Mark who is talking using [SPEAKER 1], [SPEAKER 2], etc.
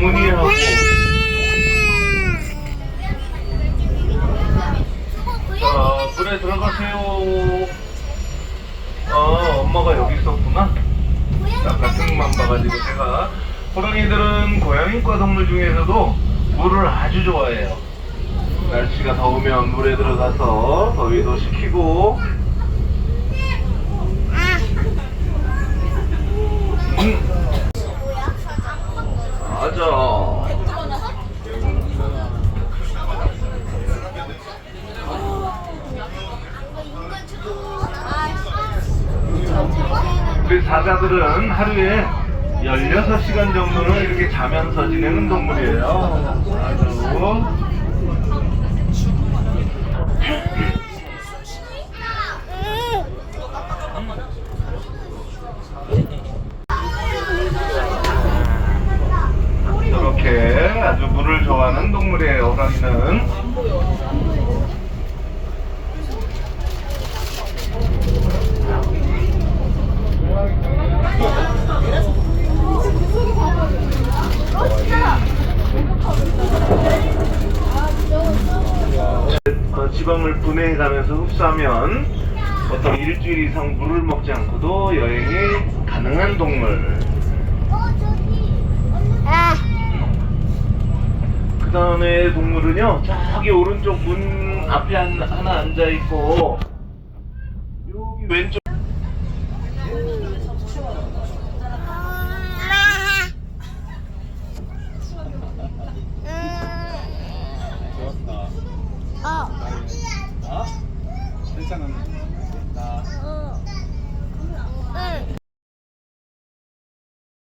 [SPEAKER 1] 고문이하고. 자 불에 들어가세요. 아 엄마가 여기 있었구나. 나 같은 만 봐가지고 제가 호랑이들은 고양이과 동물 중에서도 물을 아주 좋아해요. 날씨가 더우면 물에 들어가서 더위도 식히고 맞아 우리 사자들은 하루에 16시간 정도는 이렇게 자면서 지내는 동물이에요. 아주. 이렇게 아주 물을 좋아하는 동물이에요, 호랑이는. 어, 지방을 분해해 가면서 흡수하면 보통 일주일 이상 물을 먹지 않고도 여행이 가능한 동물. 그 다음에 동물은요, 저기 오른쪽 문 앞에 한- 하나 앉아 있고, 여기 왼쪽.
[SPEAKER 2] 어? 괜찮아.